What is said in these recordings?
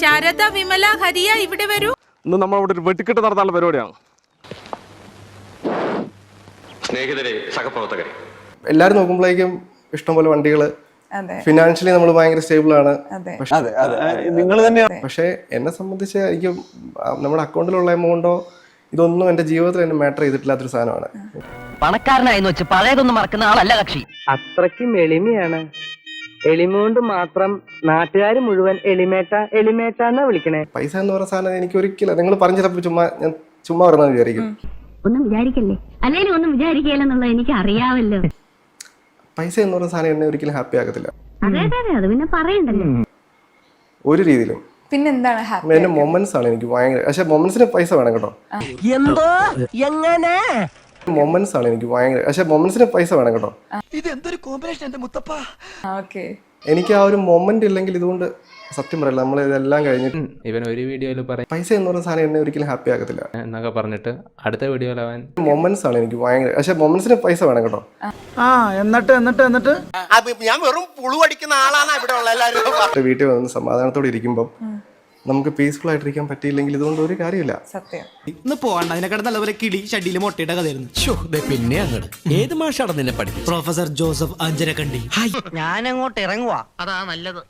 ശാരദ വിമല ഹരിയ ഇവിടെ വരൂ. ഇന്ന് നമ്മൾ ഇവിടെ ഒരു വെട്ടിക്കെട്ട് നടത്താനുള്ള പരിപാടിയാണ്. സ്നേഹിതരെ സഹപ്രവർത്തകരെ. എല്ലാവരും നോക്കുമ്പോഴേക്കും ഇഷ്ടംപോലെ വണ്ടികൾ അതെ. ഫിനാൻഷ്യലി നമ്മൾ ഭയങ്കര സ്റ്റേബിൾ ആണ്. അതെ. അതെ അതെ. നിങ്ങൾ തന്നെ പക്ഷേ എന്നെ സംബന്ധിച്ച് എനിക്ക് നമ്മുടെ അക്കൗണ്ടിലുള്ള എമൗണ്ടോ ഇതൊന്നും എന്റെ ജീവിതത്തിൽ എന്നെ മാറ്റർ ചെയ്തിട്ടില്ലാത്തൊരു സാധനമാണ്. പണക്കാരനായെന്ന് വെച്ച് പഴയതൊന്നും മറക്കുന്ന ആളല്ല കക്ഷി. അത്രയ്ക്കും എളിമയാണ്. എളിമ കൊണ്ട് മാത്രം നാട്ടുകാർ മുഴുവൻ എളിമേട്ട എളിമേട്ട എന്നാ വിളിക്കണേ. പൈസ എന്ന് പറഞ്ഞ സാധനം എനിക്ക് ഒരിക്കലും നിങ്ങൾ പറഞ്ഞു ചിലപ്പോൾ ചുമ്മാ ഞാൻ ചുമ്മാ പറഞ്ഞാൽ വിചാരിക്കും ഒന്നും വിചാരിക്കല്ലേ? അല്ലെങ്കിൽ ഒന്നും വിചാരിക്കില്ലെന്നുള്ളത് എനിക്ക് അറിയാമല്ലോ പൈസ എന്ന് പറഞ്ഞ സാധനം എന്നെ ഒരിക്കലും ഹാപ്പി ആകത്തില്ല അതെ അതെ അതെ അത് പിന്നെ പറയണ്ടല്ലോ. ഒരു രീതിയിലും. പിന്നെന്താണ് എന്റെ മൊമെന്റ്സ് ആണ് എനിക്ക് ഭയങ്കര പക്ഷെ മൊമെന്റ്സിന് പൈസ വേണം കേട്ടോ. എന്തോ? എങ്ങനെ? മൊമെന്റ്സ് ആണ് എനിക്ക് ഭയങ്കര പക്ഷെ മൊമെന്റ്സിന് പൈസ വേണം കേട്ടോ. ഇത് എന്തൊരു കോമ്പിനേഷൻ എന്റെ മുത്തപ്പ. ഓക്കെ. എനിക്ക് ആ ഒരു മൊമെന്റ് ഇല്ലെങ്കിൽ ഇതുകൊണ്ട് സത്യം പറയില്ല. നമ്മൾ ഇതെല്ലാം കഴിഞ്ഞിട്ട് ഇവൻ ഒരു വീഡിയോയിൽ പറയും. പൈസ എന്ന് പറഞ്ഞ സാധനം എന്നെ ഒരിക്കലും ഹാപ്പി ആകത്തില്ല എന്നൊക്കെ പറഞ്ഞിട്ട് അടുത്ത വീഡിയോയിൽ അവൻ മൊമെന്റ്സ് ആണ് എനിക്ക് ഭയങ്കര പക്ഷെ മൊമെന്റ്സിന് പൈസ വേണം കേട്ടോ. ആ എന്നിട്ട് എന്നിട്ട് എന്നിട്ട്? ഞാൻ വെറും പുളു അടിക്കുന്ന ആളാണ് ഇവിടെ ഉള്ള എല്ലാവരും വീട്ടിൽ വന്ന് സമാധാനത്തോടെ ഇരിക്കുമ്പോൾ നമുക്ക് പീസ്ഫുൾ ആയിട്ടിരിക്കാൻ പറ്റിയില്ലെങ്കിൽ ഇതുകൊണ്ട് ഒരു കാര്യമില്ല. സത്യം. ഇന്ന് പോകണ്ട അതിനെക്കാട് നല്ലപോലെ കിളി ഷഡിയിൽ മുട്ടയുടെ കഥയായിരുന്നു. പിന്നെ അങ്ങോട്ട് ഏത് മാഷാണ് നിന്നെ പഠിപ്പിച്ചത്? Professor Joseph Anjarakandi. ഞാൻ അങ്ങോട്ട് ഇറങ്ങുവാ. അതാ നല്ലത്.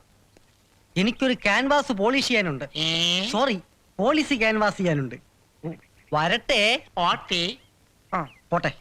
എനിക്കൊരു ക്യാൻവാസ് പോളിഷ് ചെയ്യാനുണ്ട്. സോറി പോളിസി ക്യാൻവാസ് ചെയ്യാനുണ്ട്. വരട്ടെ. ഓട്ടെ ആ പോട്ടെ.